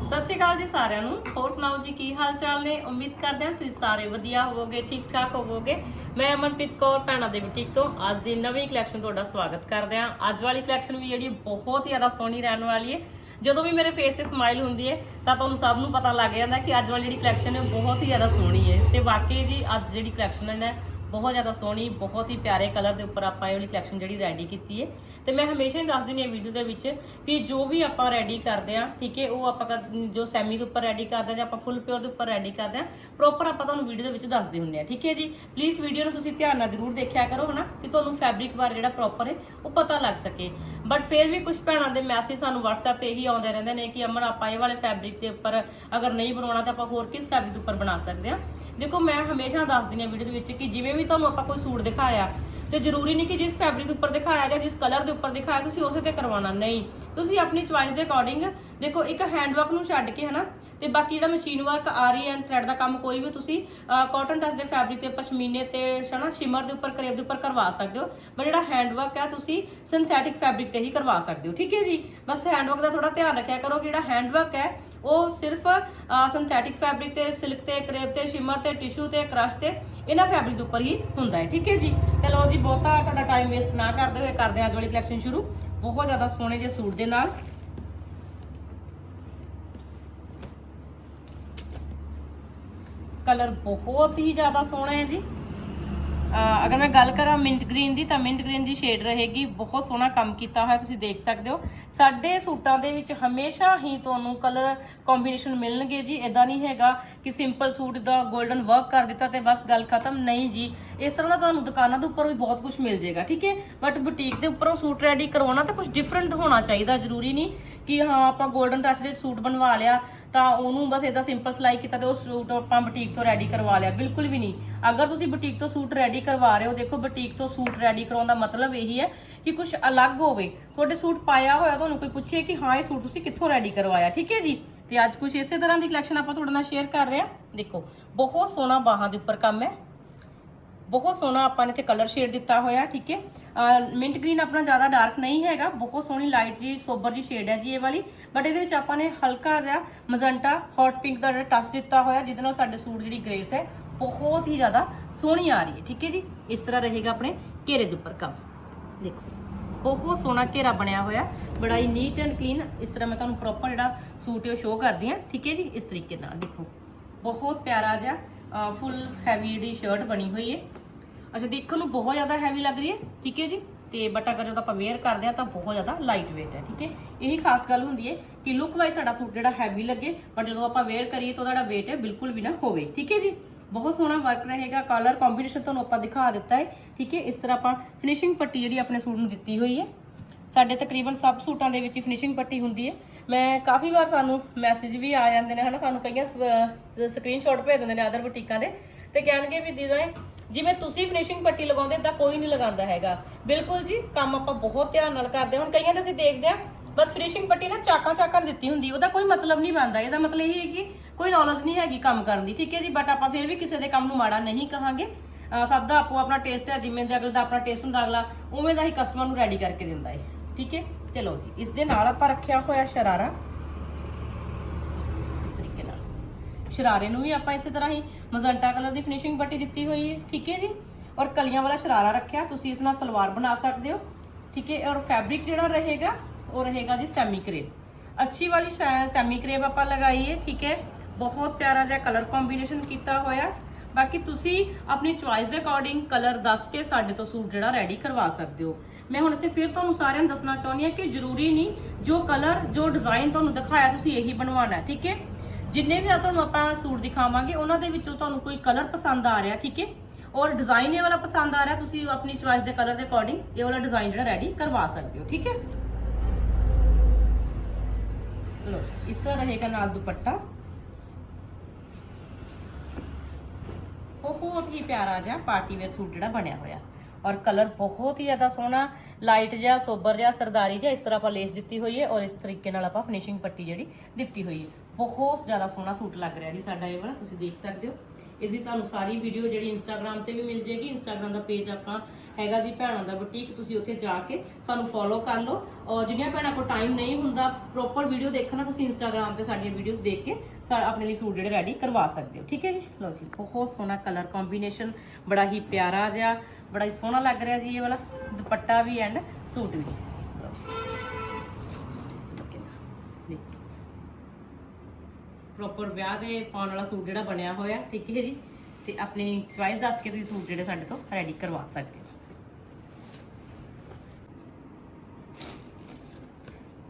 ਸਤਿ ਸ਼੍ਰੀ ਅਕਾਲ ਜੀ ਸਾਰਿਆਂ ਨੂੰ। ਹੋਰ ਸੁਣਾਓ ਜੀ, ਕੀ ਹਾਲ ਚਾਲ ਨੇ? ਉਮੀਦ ਕਰਦੇ ਹਾਂ ਤੁਸੀਂ ਸਾਰੇ ਵਧੀਆ ਹੋਵੋਗੇ ਠੀਕ ਠਾਕ ਹੋਵੋਗੇ। ਮੈਂ ਅਮਨਪ੍ਰੀਤ ਕੌਰ, ਭੈਣਾਂ ਦੇ ਬੁਟੀਕ ਤੋਂ ਅੱਜ ਦੀ ਨਵੀਂ ਕਲੈਕਸ਼ਨ ਤੁਹਾਡਾ ਸਵਾਗਤ ਕਰਦੇ ਹਾਂ। ਅੱਜ ਵਾਲੀ ਕਲੈਕਸ਼ਨ ਵੀ ਜਿਹੜੀ ਬਹੁਤ ਹੀ ਜ਼ਿਆਦਾ ਸੋਹਣੀ ਰਹਿਣ ਵਾਲੀ ਹੈ। ਜਦੋਂ ਵੀ ਮੇਰੇ ਫੇਸ ਤੇ ਸਮਾਈਲ ਹੁੰਦੀ ਹੈ, ਤਾਂ ਤੁਹਾਨੂੰ ਸਭ ਨੂੰ ਪਤਾ ਲੱਗ ਜਾਂਦਾ ਕਿ ਅੱਜ ਵਾਲੀ ਜਿਹੜੀ ਕਲੈਕਸ਼ਨ ਹੈ ਬਹੁਤ ਹੀ ਜ਼ਿਆਦਾ ਸੋਹਣੀ ਹੈ। ਤੇ ਵਾਕਈ ਜੀ, ਅੱਜ ਜਿਹੜੀ ਕਲੈਕਸ਼ਨ ਹੈ ਬਹੁਤ ਜ਼ਿਆਦਾ ਸੋਹਣੀ, ਬਹੁਤ ਹੀ ਪਿਆਰੇ ਕਲਰ ਦੇ ਉੱਪਰ ਆਪਾਂ ਇਹ ਵਾਲੀ ਕਲੈਕਸ਼ਨ ਜਿਹੜੀ ਰੈਡੀ ਕੀਤੀ ਹੈ ਤੇ ਮੈਂ ਹਮੇਸ਼ਾ ਹੀ ਦੱਸ ਦਿੰਦੀ ਹਾਂ ਵੀਡੀਓ ਦੇ ਵਿੱਚ ਵੀ ਜੋ ਵੀ ਆਪਾਂ ਰੈਡੀ ਕਰਦੇ ਆ ਠੀਕ ਹੈ ਉਹ ਆਪਾਂ ਕਰ- ਜੋ ਸੈਮੀ ਦੇ ਉੱਪਰ ਰੈਡੀ ਕਰਦੇ ਆ ਜਾਂ ਆਪਾਂ ਫੁੱਲ ਪਿਓਰ ਦੇ ਉੱਪਰ ਰੈਡੀ ਕਰਦੇ ਆ ਪ੍ਰੋਪਰ ਆਪਾਂ ਤੁਹਾਨੂੰ ਵੀਡੀਓ ਦੇ ਵਿੱਚ ਦੱਸਦੇ ਹੁੰਦੇ ਆ ਠੀਕ ਹੈ ਜੀ? ਪਲੀਜ਼ ਵੀਡੀਓ ਨੂੰ ਤੁਸੀਂ ਧਿਆਨ ਨਾਲ ਜ਼ਰੂਰ ਦੇਖਿਆ ਕਰੋ, ਹਨਾ, ਕਿ ਤੁਹਾਨੂੰ ਫੈਬਰਿਕ ਬਾਰੇ ਜਿਹੜਾ ਪ੍ਰੋਪਰ ਹੈ ਉਹ ਪਤਾ ਲੱਗ ਸਕੇ। ਬਟ ਫਿਰ ਵੀ ਕੁਝ ਭੈਣਾਂ ਦੇ ਮੈਸੇਜ ਸਾਨੂੰ WhatsApp ਤੇ ਇਹੀ ਆਉਂਦੇ ਰਹਿੰਦੇ ਨੇ ਕਿ ਅਮਨ, ਆਪਾਂ ਇਹ ਵਾਲੇ ਫੈਬਰਿਕ ਦੇ ਉੱਪਰ ਅਗਰ ਨਹੀਂ ਬਣਾਉਣਾ ਤਾਂ ਆਪਾਂ ਹੋਰ ਕਿਸ ਫੈਬਰਿਕ ਦੇ ਉੱਪਰ ਬਣਾ ਸਕਦੇ ਆ ਦੇਖੋ, ਮੈਂ ਹਮੇਸ਼ਾ ਦੱਸਦੀ ਹਾਂ ਵੀਡੀਓ ਦੇ ਵਿੱਚ ਕਿ ਜਿਵੇਂ ਵੀ ਤੁਹਾਨੂੰ ਆਪਾਂ ਕੋਈ ਸੂਟ ਦਿਖਾਇਆ ਤੇ ਜ਼ਰੂਰੀ ਨਹੀਂ ਕਿ ਜਿਸ ਫੈਬਰਿਕ ਦੇ ਉੱਪਰ ਦਿਖਾਇਆ ਜਾਂ ਜਿਸ ਕਲਰ ਦੇ ਉੱਪਰ ਦਿਖਾਇਆ, ਤੁਸੀਂ ਉਸੇ ਤੇ ਕਰਵਾਉਣਾ। ਨਹੀਂ, ਤੁਸੀਂ ਆਪਣੀ ਚੁਆਇਸ ਦੇ ਅਕੋਰਡਿੰਗ ਦੇਖੋ, ਇੱਕ ਹੈਂਡਵਰਕ ਨੂੰ ਛੱਡ ਕੇ ਹਨਾ, ਤੇ ਬਾਕੀ ਜਿਹੜਾ machine work aari and thread ਦਾ ਕੰਮ ਕੋਈ ਵੀ ਤੁਸੀਂ ਕਾਟਨ ਟੱਚ ਦੇ ਫੈਬਰਿਕ ਤੇ, ਪਸ਼ਮੀਨੇ ਤੇ, ਹਨਾ ਸ਼ਿਮਰ ਦੇ ਉੱਪਰ ਕਰੇਬ ਦੇ ਉੱਪਰ ਕਰਵਾ ਸਕਦੇ ਹੋ ਪਰ ਜਿਹੜਾ ਹੈਂਡਵਰਕ ਹੈ ਤੁਸੀਂ ਸਿੰਥੈਟਿਕ ਫੈਬਰਿਕ ਤੇ ਹੀ ਕਰਵਾ ਸਕਦੇ ਹੋ, ਠੀਕ ਹੈ ਜੀ? ਬਸ ਹੈਂਡਵਰਕ ਦਾ ਥੋੜਾ ਧਿਆਨ ਰੱਖਿਆ ਕਰੋ ਕਿ ਜਿਹੜਾ ਹੈਂਡਵਰਕ ਹੈ ਉਹ ਸਿਰਫ ਸਿੰਥੈਟਿਕ ਫੈਬਰਿਕ ਤੇ ਸਿਲਕ ਤੇ ਕਰੇਬ ਤੇ ਸ਼ਿਮਰ ਤੇ ਟਿਸ਼ੂ ਤੇ ਕ੍ਰਸ਼ ਤੇ, ਇਹਨਾਂ ਫੈਬਰਿਕ ਦੇ ਉੱਪਰ ਹੀ ਹੁੰਦਾ ਹੈ, ਠੀਕ ਹੈ ਜੀ? ਚਲੋ ਜੀ, ਬਹੁਤਾ ਤੁਹਾਡਾ ਟਾਈਮ ਵੇਸਟ ਨਾ ਕਰਦੇ ਹੋਏ ਕਰਦੇ ਹਾਂ ਅੱਜ ਵਾਲੀ ਕਲੈਕਸ਼ਨ ਸ਼ੁਰੂ। ਬਹੁਤ ਜ਼ਿਆਦਾ ਸੋਹਣੇ ਜਿਹੇ ਸੂਟ ਦੇ ਨਾਲ। ਕਲਰ ਬਹੁਤ ਹੀ ਜ਼ਿਆਦਾ ਸੋਹਣਾ ਹੈ ਜੀ। ਅਗਰ ਮੈਂ ਗੱਲ ਕਰਾਂ ਮਿੰਟ ਗ੍ਰੀਨ ਦੀ ਤਾਂ ਮਿੰਟ ਗ੍ਰੀਨ ਦੀ ਸ਼ੇਡ ਰਹੇਗੀ, ਬਹੁਤ ਸੋਹਣਾ ਕੰਮ ਕੀਤਾ ਹੋਇਆ ਤੁਸੀਂ ਦੇਖ ਸਕਦੇ ਹੋ। ਸਾਡੇ ਸੂਟਾਂ ਦੇ ਵਿੱਚ ਹਮੇਸ਼ਾ ਹੀ ਤੁਹਾਨੂੰ ਕਲਰ ਕੰਬੀਨੇਸ਼ਨ ਮਿਲਣਗੇ ਜੀ ਇਦਾਂ ਨਹੀਂ ਹੈਗਾ ਕਿ ਸਿੰਪਲ ਸੂਟ ਦਾ 골ਡਨ ਵਰਕ ਕਰ ਦਿੱਤਾ ਤੇ ਬਸ ਗੱਲ ਖਤਮ। ਨਹੀਂ ਜੀ, ਇਸ ਤਰ੍ਹਾਂ ਦਾ ਤੁਹਾਨੂੰ ਦੁਕਾਨਾਂ ਦੇ ਉੱਪਰ ਵੀ ਬਹੁਤ ਕੁਝ ਮਿਲ ਜਾਏਗਾ, ਠੀਕ ਹੈ? ਬਟ ਬੁਟੀਕ ਦੇ ਉੱਪਰੋਂ ਸੂਟ ਰੈਡੀ ਕਰਵਾਉਣਾ ਤਾਂ ਕੁਝ ਡਿਫਰੈਂਟ ਹੋਣਾ ਚਾਹੀਦਾ, ਜ਼ਰੂਰੀ ਨਹੀਂ ਕਿ ਹਾਂ, ਆਪਾਂ 골ਡਨ ਟੱਚ ਦੇ ਸੂਟ ਬਣਵਾ ਲਿਆ ਤਾਂ ਉਹਨੂੰ ਬਸ ਇਦਾਂ ਸਿੰਪਲ ਸਿਲਾਈ ਕੀਤਾ ਤੇ ਉਹ ਸੂਟ ਆਪਾਂ ਬੁਟੀਕ ਤੋਂ ਰੈਡੀ ਕਰਵਾ ਲਿਆ, ਬਿਲਕੁਲ ਵੀ ਨਹੀਂ। ਅਗਰ ਤੁਸੀਂ ਬੁਟੀਕ ਤੋਂ ਸੂਟ ਰੈਡੀ ਕਰਵਾ ਰਹੇ ਹੋ, ਦੇਖੋ ਬੁਟੀਕ ਤੋਂ ਸੂਟ ਰੈਡੀ ਕਰਾਉਣ ਦਾ ਮਤਲਬ ਇਹੀ ਹੈ ਕਿ ਕੁਝ ਅਲੱਗ ਹੋਵੇ। ਤੁਹਾਡੇ ਸੂਟ ਪਾਇਆ ਹੋਇਆ, ਤੁਹਾਨੂੰ ਕੋਈ ਪੁੱਛੇ ਕਿ ਹਾਂ, ਇਹ ਸੂਟ ਤੁਸੀਂ ਕਿੱਥੋਂ ਰੈਡੀ ਕਰਵਾਇਆ, ਠੀਕ ਹੈ ਜੀ? ਤੇ ਅੱਜ ਕੁਝ ਇਸੇ ਤਰ੍ਹਾਂ ਦੀ ਕਲੈਕਸ਼ਨ ਆਪਾਂ ਤੁਹਾਡੇ ਨਾਲ ਸ਼ੇਅਰ ਕਰ ਰਹੇ ਹਾਂ। ਦੇਖੋ, ਬਹੁਤ ਸੋਹਣਾ ਬਾਹਾਂ ਦੇ ਉੱਪਰ ਕੰਮ ਹੈ। ਬਹੁਤ ਸੋਹਣਾ ਆਪਾਂ ਨੇ ਇੱਥੇ ਕਲਰ ਸ਼ੇਡ ਦਿੱਤਾ ਹੋਇਆ, ਠੀਕ ਹੈ? ਮਿੰਟ ਗ੍ਰੀਨ ਆਪਣਾ ਜ਼ਿਆਦਾ ਡਾਰਕ ਨਹੀਂ ਹੈਗਾ, ਬਹੁਤ ਸੋਹਣੀ ਲਾਈਟ ਜੀ ਸੋਬਰ ਜੀ ਸ਼ੇਡ ਹੈ ਜੀ ਇਹ ਵਾਲੀ। ਬਟ ਇਹਦੇ ਵਿੱਚ ਆਪਾਂ ਨੇ ਹਲਕਾ ਜਿਹਾ ਮਜ਼ੰਟਾ ਹੌਟ ਪਿੰਕ ਦਾ ਜਿਹੜਾ ਟੱਚ ਦਿੱਤਾ ਹੋਇਆ, ਜਿਹਦੇ ਨਾਲ ਸਾਡੇ ਸੂਟ ਜਿਹੜੀ ਗ੍ਰੇਸ ਹੈ ਬਹੁਤ ਹੀ ਜ਼ਿਆਦਾ ਸੋਹਣੀ ਆ ਰਹੀ ਹੈ, ਠੀਕ ਹੈ ਜੀ? ਇਸ ਤਰ੍ਹਾਂ ਰਹੇਗਾ ਆਪਣੇ ਘੇਰੇ ਦੇ ਉੱਪਰ ਕੰਮ। ਦੇਖੋ, ਬਹੁਤ ਸੋਹਣਾ ਘੇਰਾ ਬਣਿਆ ਹੋਇਆ ਬੜਾ ਹੀ ਨੀਟ ਐਂਡ ਕਲੀਨ ਇਸ ਤਰ੍ਹਾਂ ਮੈਂ ਤੁਹਾਨੂੰ ਪ੍ਰੋਪਰ ਜਿਹੜਾ ਸੂਟ ਹੈ ਉਹ ਸ਼ੋਅ ਕਰਦੀ ਹਾਂ, ਠੀਕ ਹੈ ਜੀ? ਇਸ ਤਰੀਕੇ ਨਾਲ, ਦੇਖੋ, ਬਹੁਤ ਪਿਆਰਾ ਜਿਹਾ ਫੁੱਲ ਹੈਵੀ ਜਿਹੜੀ ਸ਼ਰਟ ਬਣੀ ਹੋਈ ਹੈ। ਅੱਛਾ, ਦੇਖਣ ਨੂੰ ਬਹੁਤ ਜ਼ਿਆਦਾ ਹੈਵੀ ਲੱਗ ਰਹੀ ਹੈ, ਠੀਕ ਹੈ ਜੀ? ਤੇ ਬਟ ਅਗਰ ਜਦੋਂ ਆਪਾਂ ਵੇਅਰ ਕਰਦੇ ਆ ਤਾਂ ਬਹੁਤ ਜ਼ਿਆਦਾ ਲਾਈਟ weight ਹੈ, ਠੀਕ ਹੈ? ਇਹੀ ਖਾਸ ਗੱਲ ਹੁੰਦੀ ਹੈ ਕਿ ਲੁੱਕ ਵਾਈਜ਼ ਸਾਡਾ ਸੂਟ ਜਿਹੜਾ ਹੈਵੀ ਲੱਗੇ ਬਟ ਜਦੋਂ ਆਪਾਂ ਵੇਅਰ ਕਰੀਏ ਤਾਂ ਉਹਦਾ ਜਿਹੜਾ weight ਹੈ ਬਿਲਕੁਲ ਵੀ ਨਾ ਹੋਵੇ, ਠੀਕ ਹੈ ਜੀ? ਬਹੁਤ ਸੋਹਣਾ ਵਰਕ ਰਹੇਗਾ। ਕਲਰ ਕੰਬੀਨੇਸ਼ਨ ਤੁਹਾਨੂੰ ਆਪਾਂ ਦਿਖਾ ਦਿੱਤਾ ਹੈ। ਠੀਕ ਹੈ, ਇਸ ਤਰ੍ਹਾਂ ਆਪਾਂ ਫਿਨਿਸ਼ਿੰਗ ਪੱਟੀ ਜਿਹੜੀ ਆਪਣੇ ਸੂਟ ਨੂੰ ਦਿੱਤੀ ਹੋਈ ਹੈ। ਸਾਡੇ ਤਕਰੀਬਨ ਸਭ ਸੂਟਾਂ ਦੇ ਵਿੱਚ ਹੀ ਫਿਨਿਸ਼ਿੰਗ ਪੱਟੀ ਹੁੰਦੀ ਹੈ। ਮੈਂ ਕਾਫੀ ਵਾਰ ਸਾਨੂੰ ਮੈਸੇਜ ਵੀ ਆ ਜਾਂਦੇ ਨੇ, ਹਨਾ? ਸਾਨੂੰ ਕਈਆਂ ਸਕਰੀਨਸ਼ਾਟ ਭੇਜ ਦਿੰਦੇ ਨੇ ਅਦਰ ਬੁਟੀਕਾਂ ਦੇ। ਤੇ ਕਹਿਣਗੇ ਵੀ ਦੀਦਾ, ਜਿਵੇਂ ਤੁਸੀਂ ਫਿਨਿਸ਼ਿੰਗ ਪੱਟੀ ਲਗਾਉਂਦੇ ਤਾਂ ਕੋਈ ਨਹੀਂ ਲਗਾਉਂਦਾ ਹੈਗਾ। ਬਿਲਕੁਲ ਜੀ, ਕੰਮ ਆਪਾਂ ਬਹੁਤ ਧਿਆਨ ਨਾਲ ਕਰਦੇ ਹਾਂ। ਹੁਣ ਕਈਆਂ ਦੇ ਅਸੀਂ ਦੇਖਦੇ ਆ ਬਸ ਫਿਨਿਸ਼ਿੰਗ ਪੱਟੀ ਨਾ ਚਾਕਾਂ ਚਾਕਾਂ ਦਿੱਤੀ ਹੁੰਦੀ, ਉਹਦਾ ਕੋਈ ਮਤਲਬ ਨਹੀਂ ਬਣਦਾ। ਇਹਦਾ ਮਤਲਬ ਇਹ ਹੈ ਕਿ ਕੋਈ ਨੌਲੇਜ ਨਹੀਂ ਹੈਗੀ ਕੰਮ ਕਰਨ ਦੀ, ਠੀਕ ਹੈ ਜੀ? ਬਟ ਆਪਾਂ ਫਿਰ ਵੀ ਕਿਸੇ ਦੇ ਕੰਮ ਨੂੰ ਮਾੜਾ ਨਹੀਂ ਕਹਾਂਗੇ। ਅਹ ਸਭ ਦਾ ਆਪੋ ਆਪਣਾ ਟੇਸਟ ਹੈ, ਜਿਵੇਂ ਦੇ ਅਗਲੇ ਦਾ ਆਪਣਾ ਟੇਸਟ ਹੁੰਦਾ, ਅਗਲਾ ਉਵੇਂ ਦਾ ਹੀ ਕਸਟਮਰ ਨੂੰ ਰੈਡੀ ਕਰਕੇ ਦਿੰਦਾ ਹੈ, ਠੀਕ ਹੈ? ਤੇ ਲਓ ਜੀ, ਇਸ ਦੇ ਨਾਲ ਆਪਾਂ ਰੱਖਿਆ ਹੋਇਆ ਸ਼ਰਾਰਾ। ਇਸ ਤਰੀਕੇ ਨਾਲ। ਸ਼ਰਾਰੇ ਨੂੰ ਵੀ ਆਪਾਂ ਇਸੇ ਤਰ੍ਹਾਂ ਹੀ ਮਜ਼ੰਟਾ ਕਲਰ ਦੀ ਫਿਨਿਸ਼ਿੰਗ ਪੱਟੀ ਦਿੱਤੀ ਹੋਈ ਹੈ, ਠੀਕ ਹੈ ਜੀ? ਔਰ ਕਲੀਆਂ ਵਾਲਾ ਸ਼ਰਾਰਾ ਰੱਖਿਆ, ਤੁਸੀਂ ਇਸ ਨਾਲ ਸਲਵਾਰ ਬਣਾ ਸਕਦੇ ਹੋ, ਠੀਕ ਹੈ? ਔਰ ਫੈਬਰਿਕ ਜਿਹੜਾ ਰਹੇਗਾ ਉਹ ਰਹੇਗਾ ਜੀ ਸੈਮੀ ਕਰੇਪ ਅੱਛੀ ਵਾਲੀ ਸੈਮੀ ਕਰੇਪ ਆਪਾਂ ਲਗਾਈਏ ਠੀਕ ਹੈ? ਬਹੁਤ ਪਿਆਰਾ ਜਿਹਾ ਕਲਰ ਕੰਬੀਨੇਸ਼ਨ ਕੀਤਾ ਹੋਇਆ। ਬਾਕੀ ਤੁਸੀਂ ਆਪਣੀ ਚੁਆਇਸ ਦੇ ਅਕੋਰਡਿੰਗ ਕਲਰ ਦੱਸ ਕੇ ਸਾਡੇ ਤੋਂ ਸੂਟ ਜਿਹੜਾ ਰੈਡੀ ਕਰਵਾ ਸਕਦੇ ਹੋ। ਮੈਂ ਹੁਣ ਇੱਥੇ ਫਿਰ ਤੁਹਾਨੂੰ ਸਾਰਿਆਂ ਨੂੰ ਦੱਸਣਾ ਚਾਹੁੰਦੀ ਹਾਂ ਕਿ ਜ਼ਰੂਰੀ ਨਹੀਂ ਜੋ ਕਲਰ ਜੋ ਡਿਜ਼ਾਈਨ ਤੁਹਾਨੂੰ ਦਿਖਾਇਆ ਤੁਸੀਂ ਇਹੀ ਬਣਵਾਉਣਾ ਹੈ, ਠੀਕ ਹੈ? ਜਿੰਨੇ ਵੀ ਆ ਤੁਹਾਨੂੰ ਆਪਾਂ ਸੂਟ ਦਿਖਾਵਾਂਗੇ ਉਹਨਾਂ ਦੇ ਵਿੱਚੋਂ ਤੁਹਾਨੂੰ ਕੋਈ ਕਲਰ ਪਸੰਦ ਆ ਰਿਹਾ ਠੀਕ ਹੈ? ਔਰ ਡਿਜ਼ਾਈਨ ਇਹ ਵਾਲਾ ਪਸੰਦ ਆ ਰਿਹਾ ਤੁਸੀਂ ਆਪਣੀ ਚੁਆਇਸ ਦੇ ਕਲਰ ਦੇ ਅਕੋਰਡਿੰਗ ਇਹ ਵਾਲਾ ਡਿਜ਼ਾਈਨ ਜਿਹੜਾ ਰੈਡੀ ਕਰਵਾ ਸਕਦੇ ਹੋ ਠੀਕ ਹੈ? ਲੋ ਇਸ ਤਰ੍ਹਾਂ ਰਹੇਗਾ ਨਾਲ ਦੁਪੱਟਾ। ਬਹੁਤ ਹੀ ਪਿਆਰਾ ਜਿਹਾ ਪਾਰਟੀ ਵੇਅਰ ਸੂਟ ਜਿਹੜਾ ਬਣਿਆ ਹੋਇਆ। ਔਰ ਕਲਰ ਬਹੁਤ ਹੀ ਜ਼ਿਆਦਾ ਸੋਹਣਾ ਲਾਈਟ ਜਿਹਾ, ਸੋਬਰ ਜਿਹਾ, ਸਰਦਾਰੀ ਜਿਹਾ, ਇਸ ਤਰ੍ਹਾਂ ਆਪਾਂ ਲੇਸ ਦਿੱਤੀ ਹੋਈ ਹੈ ਔਰ ਇਸ ਤਰੀਕੇ ਨਾਲ ਆਪਾਂ ਫਿਨਿਸ਼ਿੰਗ ਪੱਟੀ ਜਿਹੜੀ ਦਿੱਤੀ ਹੋਈ ਹੈ। ਬਹੁਤ ਜ਼ਿਆਦਾ ਸੋਹਣਾ ਸੂਟ ਲੱਗ ਰਿਹਾ ਜੀ ਸਾਡਾ ਇਹ ਵਾਲਾ, ਤੁਸੀਂ ਦੇਖ ਸਕਦੇ ਹੋ। ਇਸ ਦੀ ਸਾਨੂੰ ਸਾਰੀ ਵੀਡੀਓ ਜਿਹੜੀ ਇੰਸਟਾਗ੍ਰam ਤੇ ਵੀ ਮਿਲ ਜੇਗੀ ਇੰਸਟਾਗ੍ਰam ਦਾ ਪੇਜ ਆਪਣਾ ਹੈਗਾ ਜੀ ਭੈਣਾਂ ਦਾ ਬੁਟੀਕ ਤੁਸੀਂ ਉੱਥੇ ਜਾ ਕੇ ਸਾਨੂੰ ਫੋਲੋ ਕਰ ਲਓ। ਔਰ ਜਿਹੜੀਆਂ ਭੈਣਾਂ ਕੋਲ ਟਾਈਮ ਨਹੀਂ ਹੁੰਦਾ ਪ੍ਰੋਪਰ ਵੀਡੀਓ ਦੇਖਣਾ, ਤੁਸੀਂ ਇੰਸਟਾਗ੍ਰam ਤੇ ਸਾਡੀਆਂ ਵੀਡੀਓਜ਼ ਦੇਖ ਕੇ ਸਾ- ਆਪਣੇ ਲਈ ਸੂਟ ਜਿਹੜੇ ਰੈਡੀ ਕਰਵਾ ਸਕਦੇ ਹੋ। ਠੀਕ ਹੈ ਜੀ? ਲਓ ਜੀ, ਬਹੁਤ ਸੋਹਣਾ ਕਲਰ ਕੰਬੀਨੇਸ਼ਨ ਬੜਾ ਹੀ ਪਿਆਰਾ ਜਿਹਾ, ਬੜਾ ਹੀ ਸੋਹਣਾ ਲੱਗ ਰਿਹਾ ਜੀ ਇਹ ਵਾਲਾ। ਦੁਪੱਟਾ ਵੀ ਐਂਡ ਸੂਟ ਵੀ। ਪ੍ਰੋਪਰ ਵਿਆਹ ਦੇ ਪਾਉਣ ਵਾਲਾ ਸੂਟ ਜਿਹੜਾ ਬਣਿਆ ਹੋਇਆ, ਠੀਕ ਹੈ ਜੀ? ਤੇ ਆਪਣੀ ਚੁਆਇਸ ਦੱਸ ਕੇ ਤੁਸੀਂ ਸੂਟ ਜਿਹੜੇ ਸਾਡੇ ਤੋਂ ਰੈਡੀ ਕਰਵਾ ਸਕਦੇ ਹੋ।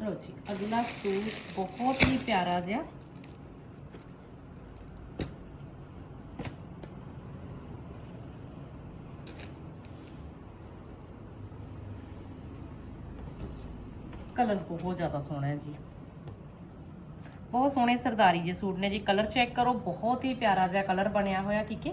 ਲਓ ਜੀ, ਅਗਲਾ ਸੂਟ ਬਹੁਤ ਹੀ ਪਿਆਰਾ ਜਿਹਾ। ਕਲਰ ਬਹੁਤ ਜ਼ਿਆਦਾ ਸੋਹਣਾ ਹੈ ਜੀ। ਬਹੁਤ ਸੋਹਣੇ ਸਰਦਾਰੀ ਜੇ ਸੂਟ ਨੇ ਜੀ। ਕਲਰ ਚੈੱਕ ਕਰੋ, ਬਹੁਤ ਹੀ ਪਿਆਰਾ ਜਿਹਾ ਕਲਰ ਬਣਿਆ ਹੋਇਆ, ਠੀਕ ਹੈ?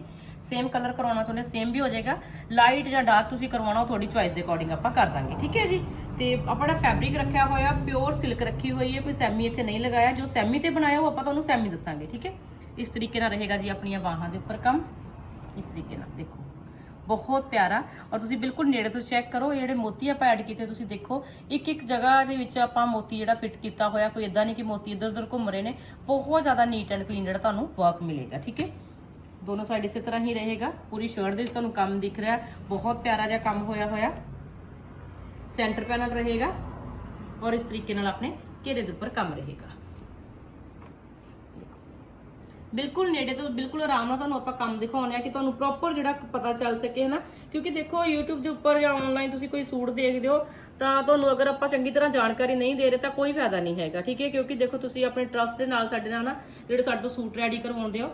ਸੇਮ ਕਲਰ ਕਰਵਾਉਣਾ ਚਾਹੁੰਦੇ ਸੇਮ ਵੀ ਹੋ ਜਾਏਗਾ। ਲਾਈਟ ਜਾਂ ਡਾਰਕ ਤੁਸੀਂ ਕਰਵਾਉਣਾ, ਉਹ ਤੁਹਾਡੀ ਚੁਆਇਸ ਦੇ ਅਕੋਰਡਿੰਗ ਆਪਾਂ ਕਰ ਦਾਂਗੇ, ਠੀਕ ਹੈ ਜੀ? ਤੇ ਆਪਣਾ ਫੈਬਰਿਕ ਰੱਖਿਆ ਹੋਇਆ ਪਿਓਰ ਸਿਲਕ ਰੱਖੀ ਹੋਈ ਹੈ, ਕੋਈ ਸੈਮੀ ਇੱਥੇ ਨਹੀਂ ਲਗਾਇਆ। ਜੋ ਸੈਮੀ ਤੇ ਬਣਾਇਆ, ਉਹ ਆਪਾਂ ਤੁਹਾਨੂੰ ਸੈਮੀ ਦੱਸਾਂਗੇ, ਠੀਕ ਹੈ? ਇਸ ਤਰੀਕੇ ਨਾਲ ਰਹੇਗਾ ਜੀ ਆਪਣੀਆਂ ਬਾਹਾਂ ਦੇ ਉੱਪਰ ਕੰਮ। ਇਸ ਤਰੀਕੇ ਨਾਲ, ਦੇਖੋ। ਬਹੁਤ ਪਿਆਰਾ ਔਰ ਤੁਸੀਂ ਬਿਲਕੁਲ ਨੇੜੇ ਤੋਂ ਚੈੱਕ ਕਰੋ, ਇਹ ਜਿਹੜੇ ਮੋਤੀ ਆਪਾਂ ਐਡ ਕੀਤੇ ਤੁਸੀਂ ਦੇਖੋ ਇੱਕ ਇੱਕ ਜਗ੍ਹਾ ਦੇ ਵਿੱਚ ਆਪਾਂ ਮੋਤੀ ਜਿਹੜਾ ਫਿੱਟ ਕੀਤਾ ਹੋਇਆ, ਕੋਈ ਇਦਾਂ ਨਹੀਂ ਕਿ ਮੋਤੀ ਇੱਧਰ ਉੱਧਰ ਘੁੰਮ ਰਹੇ ਨੇ, ਬਹੁਤ ਜ਼ਿਆਦਾ ਨੀਟ ਐਂਡ ਕਲੀਨ ਜਿਹੜਾ ਤੁਹਾਨੂੰ ਵਰਕ ਮਿਲੇਗਾ, ਠੀਕ ਹੈ? ਦੋਨੋਂ ਸਾਈਡ ਇਸੇ ਤਰ੍ਹਾਂ ਹੀ ਰਹੇਗਾ, ਪੂਰੀ ਸ਼ਰਟ ਦੇ ਵਿੱਚ ਤੁਹਾਨੂੰ ਕੰਮ ਦਿਖ ਰਿਹਾ, ਬਹੁਤ ਪਿਆਰਾ ਜਿਹਾ ਕੰਮ ਹੋਇਆ ਹੋਇਆ। ਸੈਂਟਰ ਪੈਨਲ ਰਹੇਗਾ ਔਰ ਇਸ ਤਰੀਕੇ ਨਾਲ ਆਪਣੇ ਘੇਰੇ ਦੇ ਉੱਪਰ ਕੰਮ ਰਹੇਗਾ। ਬਿਲਕੁਲ ਨੇੜੇ ਤੋਂ, ਬਿਲਕੁਲ ਆਰਾਮ ਨਾਲ ਤੁਹਾਨੂੰ ਆਪਾਂ ਕੰਮ ਦਿਖਾਉਂਦੇ ਆ ਕਿ ਤੁਹਾਨੂੰ ਪ੍ਰੋਪਰ ਜਿਹੜਾ ਪਤਾ ਚੱਲ ਸਕੇ, ਹਨਾ? ਕਿਉਂਕਿ ਦੇਖੋ, YouTube ਦੇ ਉੱਪਰ ਜਾਂ ਆਨਲਾਈਨ ਤੁਸੀਂ ਕੋਈ ਸੂਟ ਦੇਖਦੇ ਹੋ, ਤਾਂ ਤੁਹਾਨੂੰ ਅਗਰ ਆਪਾਂ ਚੰਗੀ ਤਰ੍ਹਾਂ ਜਾਣਕਾਰੀ ਨਹੀਂ ਦੇ ਰਹੇ ਤਾਂ ਕੋਈ ਫਾਇਦਾ ਨਹੀਂ ਹੈਗਾ, ਠੀਕ ਹੈ? ਕਿਉਂਕਿ ਦੇਖੋ, ਤੁਸੀਂ ਆਪਣੇ ਟਰਸਟ ਦੇ ਨਾਲ ਸਾਡੇ ਨਾਲ ਨਾ ਜਿਹੜੇ ਸਾਡੇ ਤੋਂ ਸੂਟ ਰੈਡੀ ਕਰਵਾਉਂਦੇ ਹੋ।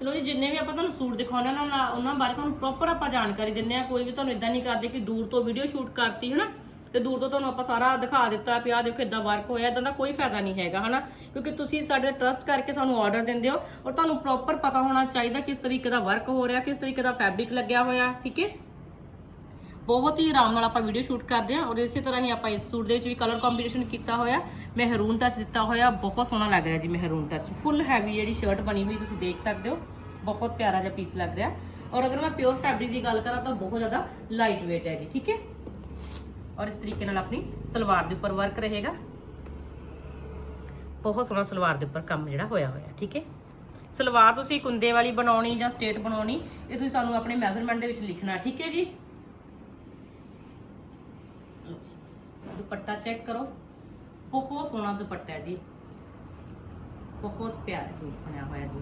ਚਲੋ ਜੀ, ਜਿੰਨੇ ਵੀ ਆਪਾਂ ਤੁਹਾਨੂੰ ਸੂਟ ਦਿਖਾਉਂਦੇ ਹਾਂ, ਉਹਨਾਂ ਉਹਨਾਂ ਬਾਰੇ ਤੁਹਾਨੂੰ ਪ੍ਰੋਪਰ ਆਪਾਂ ਜਾਣਕਾਰੀ ਦਿੰਨੇ ਆ ਕੋਈ ਵੀ ਤੁਹਾਨੂੰ ਇਦਾਂ ਨਹੀਂ ਕਰਦੇ ਕਿ ਦੂਰ ਤੋਂ ਵੀਡੀਓ ਸ਼ੂਟ ਕਰਤੀ, ਹਨਾ? ਤੇ ਦੂਰ ਤੋਂ ਤੁਹਾਨੂੰ ਆਪਾਂ ਸਾਰਾ ਦਿਖਾ ਦਿੱਤਾ ਵੀ ਆਹ ਦੇਖੋ ਇਦਾਂ ਵਰਕ ਹੋਇਆ ਇਦਾਂ ਦਾ ਕੋਈ ਫਾਇਦਾ ਨਹੀਂ ਹੈਗਾ, ਹਨਾ? ਕਿਉਂਕਿ ਤੁਸੀਂ ਸਾਡੇ ਟਰਸਟ ਕਰਕੇ ਸਾਨੂੰ ਆਰਡਰ ਦਿੰਦੇ ਹੋ ਔਰ ਤੁਹਾਨੂੰ ਪ੍ਰੋਪਰ ਪਤਾ ਹੋਣਾ ਚਾਹੀਦਾ ਕਿਸ ਤਰੀਕੇ ਦਾ ਵਰਕ ਹੋ ਰਿਹਾ, ਕਿਸ ਤਰੀਕੇ ਦਾ ਫੈਬਰਿਕ ਲੱਗਿਆ ਹੋਇਆ, ਠੀਕ ਹੈ? ਬਹੁਤ ਹੀ ਆਰਾਮ ਨਾਲ ਆਪਾਂ ਵੀਡੀਓ ਸ਼ੂਟ ਕਰਦੇ ਹਾਂ ਔਰ ਇਸੇ ਤਰ੍ਹਾਂ ਹੀ ਆਪਾਂ ਇਸ ਸੂਟ ਦੇ ਵਿੱਚ ਵੀ ਕਲਰ ਕੰਬੀਨੇਸ਼ਨ ਕੀਤਾ ਹੋਇਆ ਮਹਿਰੂਨ ਟੱਚ ਦਿੱਤਾ ਹੋਇਆ, ਬਹੁਤ ਸੋਹਣਾ ਲੱਗ ਰਿਹਾ ਜੀ ਮਹਿਰੂਨ ਟੱਚ ਫੁੱਲ ਹੈਵੀ ਜਿਹੜੀ ਸ਼ਰਟ ਬਣੀ ਹੋਈ ਤੁਸੀਂ ਦੇਖ ਸਕਦੇ ਹੋ, ਬਹੁਤ ਪਿਆਰਾ ਜਿਹਾ ਪੀਸ ਲੱਗ ਰਿਹਾ ਔਰ ਅਗਰ ਮੈਂ ਪਿਓਰ ਫੈਬਰਿਕ ਦੀ ਗੱਲ ਕਰਾਂ ਤਾਂ ਬਹੁਤ ਜ਼ਿਆਦਾ ਲਾਈਟ weight ਹੈ ਜੀ, ਠੀਕ ਹੈ? ਔਰ ਇਸ ਤਰੀਕੇ ਨਾਲ ਆਪਣੀ ਸਲਵਾਰ ਦੇ ਉੱਪਰ ਵਰਕ ਰਹੇਗਾ। ਬਹੁਤ ਸੋਹਣਾ ਸਲਵਾਰ ਦੇ ਉੱਪਰ ਕੰਮ ਜਿਹੜਾ ਹੋਇਆ ਹੋਇਆ, ਠੀਕ ਹੈ? ਸਲਵਾਰ ਤੁਸੀਂ ਕੁੰਦੇ ਵਾਲੀ ਬਣਾਉਣੀ ਜਾਂ ਸਟੇਟ ਬਣਾਉਣੀ, ਇਹ ਤੁਸੀਂ ਸਾਨੂੰ ਆਪਣੇ ਮੈਜ਼ਰਮੈਂਟ ਦੇ ਵਿੱਚ ਲਿਖਣਾ, ਠੀਕ ਹੈ ਜੀ? ਦੁਪੱਟਾ ਚੈੱਕ ਕਰੋ। ਬਹੁਤ ਸੋਹਣਾ ਦੁਪੱਟਾ ਹੈ ਜੀ। ਬਹੁਤ ਪਿਆਰੇ ਸੂਟ ਬਣਿਆ ਹੋਇਆ ਜੀ।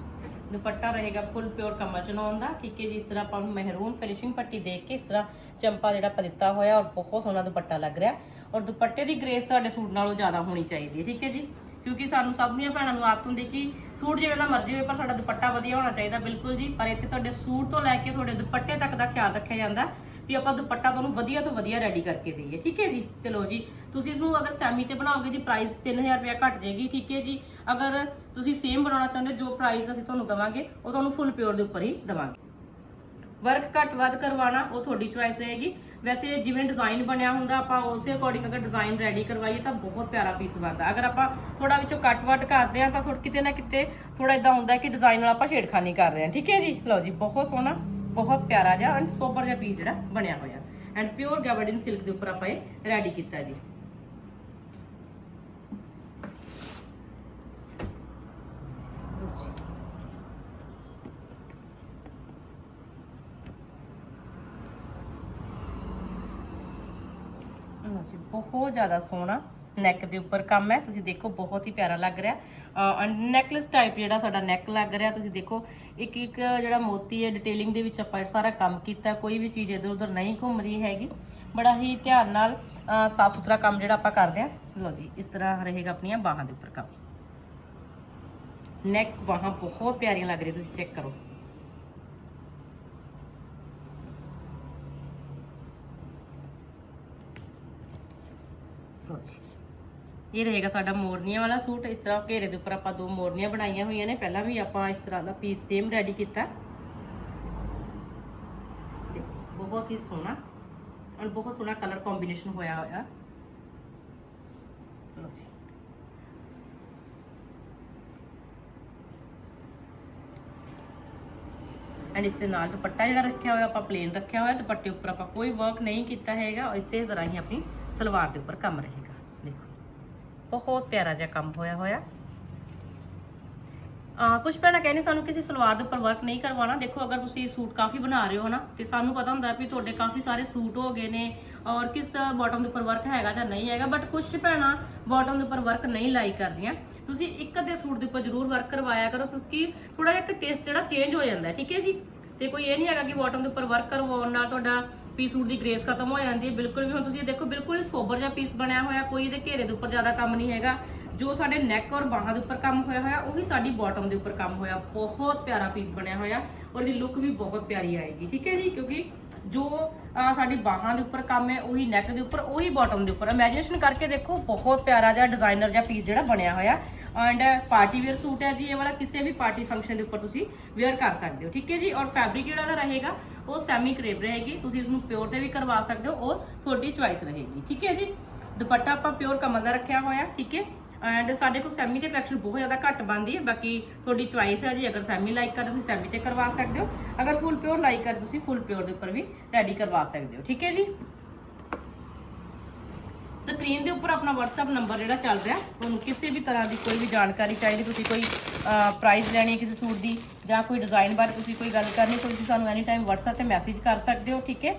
ਦੁਪੱਟਾ ਰਹੇਗਾ ਫੁੱਲ ਪਿਓਰ ਕਮਲ ਚਨੌਨ ਦਾ। ਠੀਕ ਹੈ ਜੀ, ਇਸ ਤਰ੍ਹਾਂ ਆਪਾਂ ਨੂੰ ਮਹਿਰੂਨ ਫਿਨਿਸ਼ਿੰਗ ਪੱਟੀ ਦੇਖ ਕੇ ਇਸ ਤਰ੍ਹਾਂ ਚੰਪਾ ਜਿਹੜਾ ਆਪਾਂ ਹੋਇਆ ਔਰ ਬਹੁਤ ਸੋਹਣਾ ਦੁਪੱਟਾ ਲੱਗ ਰਿਹਾ। ਔਰ ਦੁਪੱਟੇ ਦੀ ਗ੍ਰੇਸ ਤੁਹਾਡੇ ਸੂਟ ਨਾਲੋਂ ਜ਼ਿਆਦਾ ਹੋਣੀ ਚਾਹੀਦੀ ਹੈ, ਠੀਕ ਹੈ ਜੀ? ਕਿਉਂਕਿ ਸਾਨੂੰ ਸਭ ਦੀਆਂ ਭੈਣਾਂ ਨੂੰ ਆਦਤ ਹੁੰਦੀ ਕਿ ਸੂਟ ਜਿਵੇਂ ਦਾ ਮਰਜ਼ੀ ਹੋਵੇ ਪਰ ਸਾਡਾ ਦੁਪੱਟਾ ਵਧੀਆ ਹੋਣਾ ਚਾਹੀਦਾ, ਬਿਲਕੁਲ ਜੀ। ਪਰ ਇੱਥੇ ਤੁਹਾਡੇ ਸੂਟ ਤੋਂ ਲੈ ਕੇ ਤੁਹਾਡੇ ਦੁਪੱਟੇ ਤੱਕ ਦਾ ਖਿਆਲ ਰੱਖਿਆ ਜਾਂਦਾ। ਵੀ ਆਪਾਂ ਦੁਪੱਟਾ ਤੁਹਾਨੂੰ ਵਧੀਆ ਤੋਂ ਵਧੀਆ ਰੈਡੀ ਕਰਕੇ ਦਈਏ ਠੀਕ ਹੈ ਜੀ? ਚਲੋ ਜੀ ਤੁਸੀਂ ਇਸ ਨੂੰ ਅਗਰ ਸੈਮੀ ਤੇ ਬਣਾਓਗੇ ਜੀ ਪ੍ਰਾਈਸ 3000 ਰੁਪਇਆ ਘਟ ਜਾਏਗੀ ਠੀਕ ਹੈ ਜੀ? ਅਗਰ ਤੁਸੀਂ ਸੇਮ ਬਣਾਉਣਾ ਚਾਹੁੰਦੇ ਹੋ, ਜੋ ਪ੍ਰਾਈਸ ਅਸੀਂ ਤੁਹਾਨੂੰ ਦਵਾਂਗੇ ਉਹ ਤੁਹਾਨੂੰ ਫੁੱਲ ਪਿਓਰ ਦੇ ਉੱਪਰ ਹੀ ਦਵਾਂਗੇ। ਵਰਕ ਘੱਟ ਵੱਧ ਕਰਵਾਉਣਾ ਉਹ ਤੁਹਾਡੀ ਚੁਆਇਸ ਰਹੇਗੀ। ਵੈਸੇ ਜਿਵੇਂ ਡਿਜ਼ਾਈਨ ਬਣਿਆ ਹੁੰਦਾ ਆਪਾਂ ਉਸੇ ਅਕੋਰਡਿੰਗ ਅਗਰ ਡਿਜ਼ਾਈਨ ਰੈਡੀ ਕਰਵਾਈਏ ਤਾਂ ਬਹੁਤ ਪਿਆਰਾ ਪੀਸ ਬਣਦਾ। ਅਗਰ ਆਪਾਂ ਥੋੜਾ ਵਿੱਚੋਂ ਕੱਟ ਵੱਟ ਕਰਦੇ ਆ ਤਾਂ ਥੋੜਾ ਕਿਤੇ ਨਾ ਕਿਤੇ ਥੋੜਾ ਇਦਾਂ ਹੁੰਦਾ ਕਿ ਡਿਜ਼ਾਈਨ ਨਾਲ ਆਪਾਂ ਛੇੜਖਾਨੀ ਕਰ ਰਹੇ ਹਾਂ ਠੀਕ ਹੈ ਜੀ? ਲਓ ਜੀ ਬਹੁਤ ਸੋਹਣਾ। ਬਹੁਤ ਪਿਆਰਾ ਜਿਹਾ ਐਂਡ ਸੋਬਰ ਜਿਹਾ ਪੀਸ ਜਿਹੜਾ ਬਣਿਆ ਹੋਇਆ ਐਂਡ ਪਿਓਰ ਗੈਬਰਡਿਨ ਸਿਲਕ ਦੇ ਉੱਪਰ ਆਪਾਂ ਇਹ ਰੈਡੀ ਕੀਤਾ ਜੀ ਲਓ ਜੀ। ਲਓ ਜੀ ਬਹੁਤ ਜ਼ਿਆਦਾ ਸੋਹਣਾ ਨੈਕ ਦੇ ਉੱਪਰ ਕੰਮ ਹੈ। ਤੁਸੀਂ ਦੇਖੋ, ਬਹੁਤ ਹੀ ਪਿਆਰਾ ਲੱਗ ਰਿਹਾ। ਨੈਕਲੈਸ ਟਾਈਪ ਜਿਹੜਾ ਸਾਡਾ ਨੈਕ ਲੱਗ ਰਿਹਾ, ਤੁਸੀਂ ਦੇਖੋ ਇੱਕ ਇੱਕ ਜਿਹੜਾ ਮੋਤੀ ਹੈ ਡਿਟੇਲਿੰਗ ਦੇ ਵਿੱਚ ਆਪਾਂ ਸਾਰਾ ਕੰਮ ਕੀਤਾ। ਕੋਈ ਵੀ ਚੀਜ਼ ਇਧਰ ਉਧਰ ਨਹੀਂ ਘੁੰਮ ਰਹੀ ਹੈਗੀ। ਬੜਾ ਹੀ ਧਿਆਨ ਨਾਲ ਸਾਫ਼ ਸੁਥਰਾ ਕੰਮ ਜਿਹੜਾ ਆਪਾਂ ਕਰਦੇ ਆ ਲਓ ਜੀ, ਇਸ ਤਰ੍ਹਾਂ ਰਹੇਗਾ ਆਪਣੀਆਂ ਬਾਹਾਂ ਦੇ ਉੱਪਰ ਕੰਮ। ਨੈਕ ਬਾਹਾਂ ਬਹੁਤ ਪਿਆਰੀਆਂ ਲੱਗ ਰਹੀਆਂ, ਤੁਸੀਂ ਚੈੱਕ ਕਰੋ। ਲਓ ਜੀ। ਇਹ ਰਹੇਗਾ ਸਾਡਾ ਮੋਰਨੀਆਂ ਵਾਲਾ ਸੂਟ। ਇਸ ਤਰ੍ਹਾਂ ਘੇਰੇ ਦੇ ਉੱਪਰ ਆਪਾਂ ਦੋ ਮੋਰਨੀਆਂ ਬਣਾਈਆਂ ਹੋਈਆਂ ਨੇ। ਪਹਿਲਾਂ ਵੀ ਆਪਾਂ ਇਸ ਤਰ੍ਹਾਂ ਦਾ ਪੀਸ ਸੇਮ ਰੈਡੀ ਕੀਤਾ। ਦੇਖੋ, ਬਹੁਤ ਹੀ ਸੋਹਣਾ ਔਰ ਬਹੁਤ ਸੋਹਣਾ ਕਲਰ ਕੰਬੀਨੇਸ਼ਨ ਹੋਇਆ ਹੋਇਆ। ਲਓ ਜੀ। ਐਂਡ ਇਸ ਦੇ ਨਾਲ ਦੁਪੱਟਾ ਜਿਹੜਾ ਰੱਖਿਆ ਹੋਇਆ ਆਪਾਂ ਪਲੇਨ ਰੱਖਿਆ ਹੋਇਆ ਦੁਪੱਟੇ ਉੱਪਰ ਆਪਾਂ ਕੋਈ ਵਰਕ ਨਹੀਂ ਕੀਤਾ ਹੈਗਾ। ਇਸੇ ਤਰ੍ਹਾਂ ਹੀ ਆਪਣੀ ਸਲਵਾਰ ਦੇ ਉੱਪਰ ਕੰਮ ਰਹੇਗਾ। ਬਹੁਤ ਪਿਆਰਾ ਜਿਹਾ ਕੰਮ ਹੋਇਆ ਹੋਇਆ। ਆ ਕੁਝ ਭੈਣਾਂ ਕਹਿੰਦੇ ਸਾਨੂੰ ਕਿਸੇ ਸਲਵਾਰ ਦੇ ਉੱਪਰ ਵਰਕ ਨਹੀਂ ਕਰਵਾਉਣਾ। ਦੇਖੋ, ਅਗਰ ਤੁਸੀਂ ਸੂਟ ਕਾਫੀ ਬਣਾ ਰਹੇ ਹੋ ਨਾ, ਤੇ ਸਾਨੂੰ ਪਤਾ ਹੁੰਦਾ ਵੀ ਤੁਹਾਡੇ ਕਾਫੀ ਸਾਰੇ ਸੂਟ ਹੋ ਗਏ ਨੇ ਔਰ ਕਿਸ ਬਾਟਮ ਦੇ ਉੱਪਰ ਵਰਕ ਹੈਗਾ ਜਾਂ ਨਹੀਂ ਹੈਗਾ ਬਟ ਕੁਝ ਭੈਣਾਂ ਬਾਟਮ ਦੇ ਉੱਪਰ ਵਰਕ ਨਹੀਂ ਲਾਈ ਕਰਦੀਆਂ। ਤੁਸੀਂ ਇੱਕ ਅੱਧੇ ਸੂਟ ਦੇ ਉੱਪਰ ਜ਼ਰੂਰ ਵਰਕ ਕਰਵਾਇਆ ਕਰੋ, ਕਿਉਂਕਿ ਥੋੜਾ ਜਿਹਾ ਟੇਸਟ ਜਿਹੜਾ ਚੇਂਜ ਹੋ ਜਾਂਦਾ ਠੀਕ ਹੈ ਜੀ? ਤੇ ਕੋਈ ਇਹ ਨਹੀਂ ਹੈਗਾ ਕਿ ਬਾਟਮ ਦੇ ਉੱਪਰ ਵਰਕ ਕਰਵਾਉਣ ਨਾਲ ਤੁਹਾਡਾ ਪੀਸ ਸੂਟ ਦੀ ਗ੍ਰੇਸ ਖਤਮ ਹੋ ਜਾਂਦੀ ਹੈ। ਬਿਲਕੁਲ ਵੀ ਹੁਣ ਤੁਸੀਂ ਇਹ ਦੇਖੋ, ਬਿਲਕੁਲ ਸੋਬਰ ਜਿਹਾ ਪੀਸ ਬਣਿਆ ਹੋਇਆ, ਕੋਈ ਇਹਦੇ ਘੇਰੇ ਦੇ ਉੱਪਰ ਜ਼ਿਆਦਾ ਕੰਮ ਨਹੀਂ ਹੈਗਾ। ਜੋ ਸਾਡੇ ਨੈਕ ਔਰ ਬਾਹਾਂ ਦੇ ਉੱਪਰ ਕੰਮ ਹੋਇਆ ਹੋਇਆ, ਉਹੀ ਸਾਡੀ ਬਾਟਮ ਦੇ ਉੱਪਰ ਕੰਮ ਹੋਇਆ। ਬਹੁਤ ਪਿਆਰਾ ਪੀਸ ਬਣਿਆ ਹੋਇਆ ਔਰ ਇਹਦੀ ਲੁੱਕ ਵੀ ਬਹੁਤ ਪਿਆਰੀ ਆਏਗੀ, ਠੀਕ ਹੈ ਜੀ? ਕਿਉਂਕਿ ਜੋ ਸਾਡੀ ਬਾਹਾਂ ਦੇ ਉੱਪਰ ਕੰਮ ਹੈ, ਉਹੀ ਨੈਕ ਦੇ ਉੱਪਰ, ਉਹੀ ਬਾਟਮ ਦੇ ਉੱਪਰ। ਇਮੇਜਿਨੇਸ਼ਨ ਕਰਕੇ ਦੇਖੋ, ਬਹੁਤ ਪਿਆਰਾ ਜਿਹਾ ਡਿਜ਼ਾਈਨਰ ਜਿਹਾ ਪੀਸ ਜਿਹੜਾ ਬਣਿਆ ਹੋਇਆ। ਐਂਡ ਪਾਰਟੀ ਵੇਅਰ ਸੂਟ ਹੈ ਜੀ, ਇਹ ਵਾਲਾ ਕਿਸੇ ਵੀ ਪਾਰਟੀ ਫੰਕਸ਼ਨ ਦੇ ਉੱਪਰ ਤੁਸੀਂ ਵੇਅਰ ਕਰ ਸਕਦੇ ਹੋ, ਠੀਕ ਹੈ ਜੀ? ਔਰ ਫੈਬਰਿਕ ਜਿਹੜਾ ਦਾ ਰਹੇਗਾ, ਉਹ ਸੈਮੀ ਕਰੇਬ ਰਹੇਗੀ। ਤੁਸੀਂ ਇਸ ਨੂੰ ਪਿਓਰ ਤੇ ਵੀ ਕਰਵਾ ਸਕਦੇ ਹੋ, ਉਹ ਤੁਹਾਡੀ ਚੁਆਇਸ ਰਹੇਗੀ, ਠੀਕ ਹੈ ਜੀ? ਦੁਪੱਟਾ ਆਪਾਂ ਪਿਓਰ ਕਮਲ ਦਾ ਰੱਖਿਆ ਹੋਇਆ, ਠੀਕ ਹੈ? ਐਂਡ ਸਾਡੇ ਕੋਲ ਸੈਮੀ ਦੇ ਕਲੈਕਸ਼ਨ ਬਹੁਤ ਜ਼ਿਆਦਾ ਘੱਟ ਬਣਦੀ ਹੈ, ਬਾਕੀ ਤੁਹਾਡੀ ਚੁਆਇਸ ਹੈ ਜੀ, ਅਗਰ ਸੈਮੀ ਲਾਈਕ ਕਰ, ਤੁਸੀਂ ਸੈਮੀ ਤੇ ਕਰਵਾ ਸਕਦੇ ਹੋ। ਅਗਰ ਫੁੱਲ ਪਿਓਰ ਲਾਈਕ ਕਰ, ਤੁਸੀਂ ਫੁੱਲ ਪਿਓਰ ਦੇ ਉੱਪਰ ਵੀ ਰੈਡੀ ਕਰਵਾ ਸਕਦੇ ਹੋ, ਠੀਕ ਹੈ ਜੀ? ਸਕਰੀਨ ਦੇ ਉੱਪਰ ਆਪਣਾ WhatsApp ਨੰਬਰ ਜਿਹੜਾ ਚੱਲ ਰਿਹਾ, ਤੁਹਾਨੂੰ ਕਿਸੇ ਵੀ ਤਰ੍ਹਾਂ ਦੀ ਕੋਈ ਵੀ ਜਾਣਕਾਰੀ ਚਾਹੀਦੀ, ਤੁਸੀਂ ਕੋਈ ਪ੍ਰਾਈਸ ਲੈਣੀ ਹੈ ਕਿਸੇ ਸੂਟ ਦੀ, ਜਾਂ ਕੋਈ ਡਿਜ਼ਾਈਨ ਬਾਰੇ ਤੁਸੀਂ ਕੋਈ ਗੱਲ ਕਰਨੀ, ਕੋਈ ਤੁਸੀਂ ਸਾਨੂੰ ਐਨੀ ਟਾਈਮ WhatsApp ਤੇ ਮੈਸੇਜ ਕਰ ਸਕਦੇ ਹੋ, ਠੀਕ ਹੈ?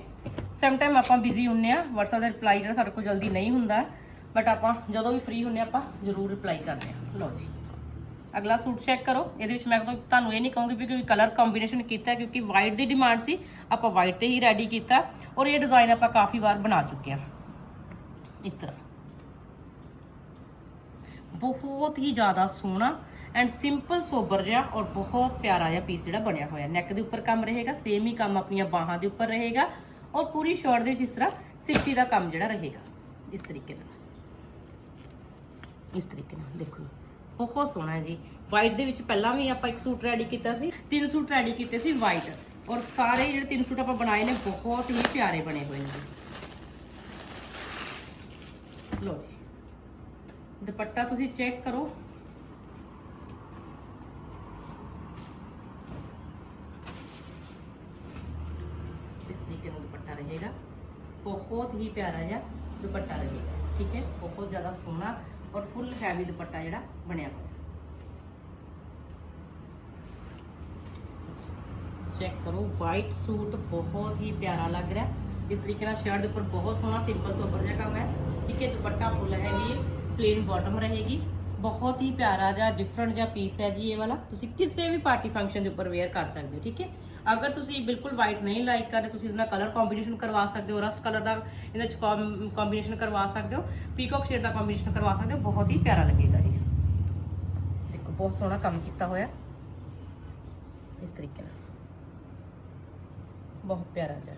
ਸਮ ਟਾਈਮ ਆਪਾਂ ਬਿਜ਼ੀ ਹੁੰਨੇ ਆ, WhatsApp ਦਾ ਰਿਪਲਾਈ ਜਿਹੜਾ ਸਾਡੇ ਕੋਲ ਜਲਦੀ ਨਹੀਂ ਹੁੰਦਾ ਬਟ ਆਪਾਂ ਜਦੋਂ ਵੀ ਫ੍ਰੀ ਹੁੰਨੇ ਆਪਾਂ ਜ਼ਰੂਰ ਰਿਪਲਾਈ ਕਰਦੇ ਹਾਂ। ਲਓ ਜੀ। ਅਗਲਾ ਸੂਟ ਚੈੱਕ ਕਰੋ। ਇਹਦੇ ਵਿੱਚ ਮੈਂ ਤੁਹਾਨੂੰ ਇਹ ਨਹੀਂ ਕਹੂੰਗੀ ਵੀ ਕੋਈ ਕਲਰ ਕੰਬੀਨੇਸ਼ਨ ਕੀਤਾ, ਕਿਉਂਕਿ ਵਾਈਟ ਦੀ ਡਿਮਾਂਡ ਸੀ। ਆਪਾਂ ਵਾਈਟ ਤੇ ਹੀ ਰੈਡੀ ਕੀਤਾ ਔਰ ਇਹ ਡਿਜ਼ਾਈਨ ਆਪਾਂ ਕਾਫੀ ਵਾਰ ਬਣਾ ਚੁੱਕੇ ਹਾਂ। ਇਸ ਤਰ੍ਹਾਂ। ਬਹੁਤ ਹੀ ਜ਼ਿਆਦਾ ਸੋਹਣਾ ਐਂਡ ਸਿੰਪਲ ਸੋਬਰ ਜਿਹਾ ਔਰ ਬਹੁਤ ਪਿਆਰਾ ਜਿਹਾ ਪੀਸ ਜਿਹੜਾ ਬਣਿਆ ਹੋਇਆ। ਨੈਕ ਦੇ ਉੱਪਰ ਕੰਮ ਰਹੇਗਾ ਸੇਮ ਹੀ ਕੰਮ ਆਪਣੀਆਂ ਬਾਹਾਂ ਦੇ ਉੱਪਰ ਰਹੇਗਾ ਔਰ ਪੂਰੀ ਸ਼ਰਟ ਦੇ ਵਿੱਚ ਇਸ ਤਰ੍ਹਾਂ ਸਿੱਪੀ ਦਾ ਕੰਮ ਜਿਹੜਾ ਰਹੇਗਾ। ਇਸ ਤਰੀਕੇ ਨਾਲ। ਇਸ ਤਰੀਕੇ ਨਾਲ, ਦੇਖੋ ਬਹੁਤ ਸੋਹਣਾ ਹੈ ਜੀ। ਵਾਈਟ ਦੇ ਵਿੱਚ ਪਹਿਲਾਂ ਵੀ ਆਪਾਂ ਇੱਕ ਸੂਟ ਰੈਡੀ ਕੀਤਾ ਸੀ, ਤਿੰਨ ਸੂਟ ਰੈਡੀ ਕੀਤੇ ਸੀ ਵਾਈਟ ਔਰ ਸਾਰੇ ਜਿਹੜੇ ਤਿੰਨ ਸੂਟ ਆਪਾਂ ਬਣਾਏ ਨੇ, ਬਹੁਤ ਹੀ ਪਿਆਰੇ ਬਣੇ ਹੋਏ ਨੇ ਲੋ ਜੀ। ਦੁਪੱਟਾ ਤੁਸੀਂ ਚੈੱਕ ਕਰੋ। ਇਸ ਤਰੀਕੇ ਨਾਲ ਦੁਪੱਟਾ ਰਹੇਗਾ। ਬਹੁਤ ਹੀ ਪਿਆਰਾ ਜਿਹਾ ਦੁਪੱਟਾ ਰਹੇਗਾ। ਠੀਕ ਹੈ? ਬਹੁਤ ਜ਼ਿਆਦਾ ਸੋਹਣਾ ਔਰ ਫੁੱਲ ਹੈਵੀ ਦੁਪੱਟਾ ਜਿਹੜਾ ਬਣਿਆ ਹੋਇਆ ਚੈੱਕ ਕਰੋ ਵਾਈਟ ਸੂਟ ਬਹੁਤ ਹੀ ਪਿਆਰਾ ਲੱਗ ਰਿਹਾ ਇਸ ਤਰੀਕੇ ਨਾਲ ਸ਼ਰਟ ਦੇ ਉੱਪਰ ਬਹੁਤ ਸੋਹਣਾ ਸਿੰਪਲ ਸੋਬਰ ਜਿਹਾ ਕੰਮ ਹੈ ਠੀਕ ਹੈ ਦੁਪੱਟਾ ਫੁੱਲ ਹੈਵੀ ਹੈ ਪਲੇਨ ਬਾਟਮ ਰਹੇਗੀ ਬਹੁਤ ਹੀ ਪਿਆਰਾ ਜਿਹਾ ਡਿਫਰੈਂਟ ਜਿਹਾ ਪੀਸ ਹੈ ਜੀ ਇਹ ਵਾਲਾ। ਤੁਸੀਂ ਕਿਸੇ ਵੀ ਪਾਰਟੀ ਫੰਕਸ਼ਨ ਦੇ ਉੱਪਰ ਵੇਅਰ ਕਰ ਸਕਦੇ ਹੋ, ਠੀਕ ਹੈ? ਅਗਰ ਤੁਸੀਂ ਬਿਲਕੁਲ ਵਾਈਟ ਨਹੀਂ ਲਾਈਕ ਕਰਦੇ, ਤੁਸੀਂ ਇਹਦਾ ਕਲਰ ਕੰਬੀਨੇਸ਼ਨ ਕਰਵਾ ਸਕਦੇ ਹੋ ਰਸਟ ਕਲਰ ਦਾ ਇਹਦੇ ਵਿੱਚ ਕੰਬੀਨੇਸ਼ਨ ਕਰਵਾ ਸਕਦੇ ਹੋ ਪੀਕੌਕ ਸ਼ੇਡ ਦਾ ਕੰਬੀਨੇਸ਼ਨ ਕਰਵਾ ਸਕਦੇ ਹੋ, ਬਹੁਤ ਹੀ ਪਿਆਰਾ ਲੱਗੇਗਾ ਜੀ ਦੇਖੋ, ਬਹੁਤ ਸੋਹਣਾ ਕੰਮ ਕੀਤਾ ਹੋਇਆ। ਇਸ ਤਰੀਕੇ ਨਾਲ। ਬਹੁਤ ਪਿਆਰਾ ਜਿਹਾ।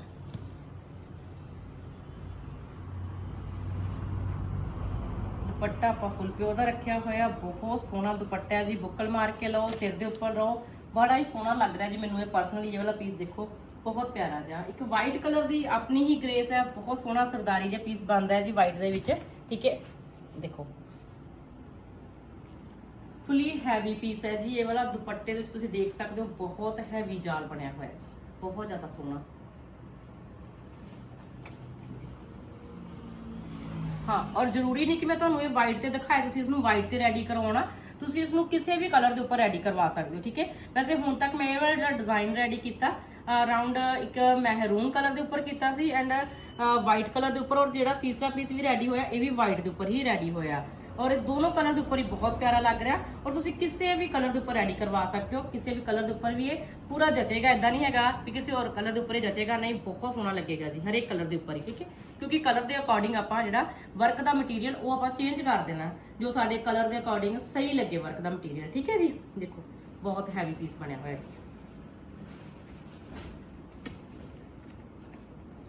ਦੁਪੱਟਾ ਆਪਾਂ ਫੁੱਲ ਪਿਓ ਦਾ ਰੱਖਿਆ ਹੋਇਆ, ਬਹੁਤ ਸੋਹਣਾ ਦੁਪੱਟਾ ਹੈ ਜੀ, ਬੁੱਕਲ ਮਾਰ ਕੇ ਲਓ, ਸਿਰ ਦੇ ਉੱਪਰ ਰਹੋ ਬੜਾ ਹੀ ਸੋਹਣਾ ਲੱਗਦਾ ਜੀ ਮੈਨੂੰ ਇਹ ਪਰਸਨਲੀ ਇਹ ਵਾਲਾ ਪੀਸ ਦੇਖੋ, ਬਹੁਤ ਪਿਆਰਾ ਜਿਹਾ। ਇੱਕ ਵਾਈਟ ਕਲਰ ਦੀ ਆਪਣੀ ਹੀ ਗ੍ਰੇਸ ਹੈ, ਬਹੁਤ ਸੋਹਣਾ ਸਰਦਾਰੀ ਜਿਹਾ ਪੀਸ ਬਣਦਾ ਹੈ ਜੀ ਵਾਈਟ ਦੇ ਵਿੱਚ, ਠੀਕ ਹੈ? ਦੇਖੋ। ਫੁੱਲੀ ਹੈਵੀ ਪੀਸ ਹੈ ਜੀ, ਇਹ ਵਾਲਾ ਦੁਪੱਟੇ ਦੇ ਵਿੱਚ ਤੁਸੀਂ ਦੇਖ ਸਕਦੇ ਹੋ, ਬਹੁਤ ਹੈਵੀ ਜਾਲ ਬਣਿਆ ਹੋਇਆ ਜੀ, ਬਹੁਤ ਜ਼ਿਆਦਾ ਸੋਹਣਾ। ਹਾਂ, ਔਰ ਜ਼ਰੂਰੀ ਨਹੀਂ ਕਿ ਮੈਂ ਤੁਹਾਨੂੰ ਇਹ ਵਾਈਟ ਤੇ ਦਿਖਾਇਆ ਤੁਸੀਂ ਇਸ ਨੂੰ ਵਾਈਟ ਤੇ ਰੈਡੀ ਕਰਵਾਉਣਾ। ਤੁਸੀਂ ਇਸ ਨੂੰ ਕਿਸੇ ਵੀ ਕਲਰ ਦੇ ਉੱਪਰ ਰੈਡੀ ਕਰਵਾ ਸਕਦੇ ਹੋ, ਠੀਕ ਹੈ? ਵੈਸੇ ਹੁਣ ਤੱਕ ਮੈਂ ਇਹ ਵਾਲਾ ਜਿਹੜਾ ਡਿਜ਼ਾਈਨ ਰੈਡੀ ਕੀਤਾ ਅਰਾਊਂਡ ਇੱਕ ਮਹਿਰੂਨ ਕਲਰ ਦੇ ਉੱਪਰ ਕੀਤਾ ਸੀ ਐਂਡ ਵਾਈਟ ਕਲਰ ਦੇ ਉੱਪਰ, ਔਰ ਜਿਹੜਾ ਤੀਸਰਾ ਪੀਸ ਵੀ ਰੈਡੀ ਹੋਇਆ, ਇਹ ਵੀ ਵਾਈਟ ਦੇ ਉੱਪਰ ਹੀ ਰੈਡੀ ਹੋਇਆ। ਔਰ ਇਹ ਦੋਨੋਂ ਕਲਰ ਦੇ ਉੱਪਰ ਹੀ ਬਹੁਤ ਪਿਆਰਾ ਲੱਗ ਰਿਹਾ। ਔਰ ਤੁਸੀਂ ਕਿਸੇ ਵੀ ਕਲਰ ਦੇ ਉੱਪਰ ਰੈਡੀ ਕਰਵਾ ਸਕਦੇ ਹੋ। ਕਿਸੇ ਵੀ ਕਲਰ ਦੇ ਉੱਪਰ ਵੀ ਇਹ ਪੂਰਾ ਜਚੇਗਾ ਇਦਾਂ ਨਹੀਂ ਹੈਗਾ ਵੀ ਕਿਸੇ ਹੋਰ ਕਲਰ ਦੇ ਉੱਪਰ ਹੀ ਜਚੇਗਾ, ਨਹੀਂ, ਬਹੁਤ ਸੋਹਣਾ ਲੱਗੇਗਾ ਜੀ, ਹਰੇਕ ਕਲਰ ਦੇ ਉੱਪਰ ਹੀ, ਠੀਕ ਹੈ? ਕਿਉਂਕਿ ਕਲਰ ਦੇ ਅਕੋਰਡਿੰਗ ਆਪਾਂ ਜਿਹੜਾ ਵਰਕ ਦਾ ਮਟੀਰੀਅਲ ਉਹ ਆਪਾਂ ਚੇਂਜ ਕਰ ਦੇਣਾ, ਜੋ ਸਾਡੇ ਕਲਰ ਦੇ ਅਕੋਰਡਿੰਗ ਸਹੀ ਲੱਗੇ ਵਰਕ ਦਾ ਮਟੀਰੀਅਲ ਠੀਕ ਹੈ ਜੀ? ਦੇਖੋ, ਬਹੁਤ ਹੈਵੀ ਪੀਸ ਬਣਿਆ ਹੋਇਆ ਜੀ।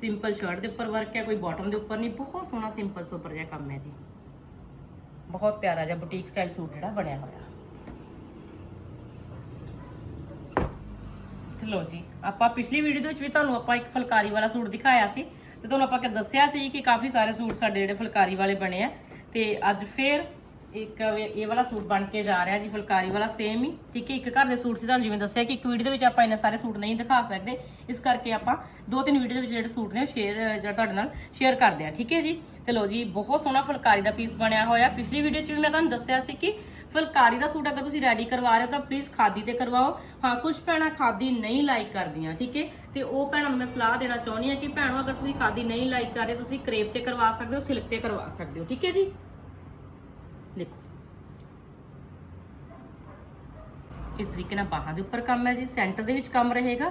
ਸਿੰਪਲ ਸ਼ਰਟ ਦੇ ਉੱਪਰ ਵਰਕ ਹੈ, ਕੋਈ ਬਾਟਮ ਦੇ ਉੱਪਰ ਨਹੀਂ, ਬਹੁਤ ਸੋਹਣਾ ਸਿੰਪਲ ਸੋਪਰ ਜਿਹਾ ਕੰਮ ਹੈ ਜੀ। ਬਹੁਤ ਪਿਆਰਾ ਜਿਹਾ ਬੁਟੀਕ ਸਟਾਈਲ ਸੂਟ ਜਿਹੜਾ ਬਣਿਆ ਹੋਇਆ। ਚਲੋ ਜੀ, ਆਪਾਂ ਪਿਛਲੀ ਵੀਡੀਓ ਦੇ ਵਿੱਚ ਵੀ ਤੁਹਾਨੂੰ ਆਪਾਂ ਇੱਕ ਫੁਲਕਾਰੀ ਵਾਲਾ ਸੂਟ ਦਿਖਾਇਆ ਸੀ ਤੇ ਤੁਹਾਨੂੰ ਆਪਾਂ ਕਿ ਦੱਸਿਆ ਸੀ ਕਿ ਕਾਫੀ ਸਾਰੇ ਸੂਟ ਸਾਡੇ ਜਿਹੜੇ ਫੁਲਕਾਰੀ ਵਾਲੇ ਬਣੇ ਆ ਤੇ ਅੱਜ ਫੇਰ ਇੱਕ ਵੇ- ਇਹ ਵਾਲਾ ਸੂਟ ਬਣ ਕੇ ਜਾ ਰਿਹਾ ਜੀ, ਫੁਲਕਾਰੀ ਵਾਲਾ ਸੇਮ ਹੀ। ਠੀਕ ਹੈ, ਇੱਕ ਘਰ ਦੇ ਸੂਟ ਸੀ, ਤੁਹਾਨੂੰ ਜਿਵੇਂ ਦੱਸਿਆ ਕਿ ਇੱਕ ਵੀਡੀਓ ਦੇ ਵਿੱਚ ਆਪਾਂ ਇੰਨੇ ਸਾਰੇ ਸੂਟ ਨਹੀਂ ਦਿਖਾ ਸਕਦੇ। ਇਸ ਕਰਕੇ ਆਪਾਂ ਦੋ ਤਿੰਨ ਵੀਡੀਓ ਦੇ ਵਿੱਚ ਜਿਹੜੇ ਸੂਟ ਨੇ ਸ਼ੇਅਰ ਜਿਹੜਾ ਤੁਹਾਡੇ ਨਾਲ ਸ਼ੇਅਰ ਕਰਦੇ ਆ ਠੀਕ ਹੈ ਜੀ? ਤੇ ਲੋ ਜੀ, ਬਹੁਤ ਸੋਹਣਾ ਫੁਲਕਾਰੀ ਦਾ ਪੀਸ ਬਣਿਆ ਹੋਇਆ। ਪਿਛਲੀ ਵੀਡੀਓ 'ਚ ਵੀ ਮੈਂ ਤੁਹਾਨੂੰ ਦੱਸਿਆ ਸੀ ਕਿ ਫੁਲਕਾਰੀ ਦਾ ਸੂਟ ਅਗਰ ਤੁਸੀਂ ਰੈਡੀ ਕਰਵਾ ਰਹੇ ਹੋ, ਤਾਂ ਪਲੀਜ਼ ਖਾਦੀ ਤੇ ਕਰਵਾਓ। ਹਾਂ ਕੁਝ ਭੈਣਾਂ ਖਾਦੀ ਨਹੀਂ ਲਾਈਕ ਕਰਦੀਆਂ, ਠੀਕ ਹੈ? ਤੇ ਉਹ ਭੈਣਾਂ ਨੂੰ ਮੈਂ ਸਲਾਹ ਦੇਣਾ ਚਾਹੁੰਦੀ ਹਾਂ ਕਿ ਭੈਣੋ, ਅਗਰ ਤੁਸੀਂ ਖਾਦੀ ਨਹੀਂ ਲਾਈਕ ਕਰ ਰਹੇ, ਤੁਸੀਂ ਕਰੇਪ ਤੇ ਕਰਵਾ ਸਕਦੇ ਹੋ, ਸਿਲਕ ਤੇ ਕਰਵਾ ਸਕਦੇ ਹੋ, ਠੀਕ ਹੈ ਜੀ ਦੇਖੋ ਇਸ ਤਰੀਕੇ ਨਾਲ ਬਾਹਾਂ ਦੇ ਉੱਪਰ ਕੰਮ ਹੈ ਜੀ ਸੈਂਟਰ ਦੇ ਵਿੱਚ ਕੰਮ ਰਹੇਗਾ।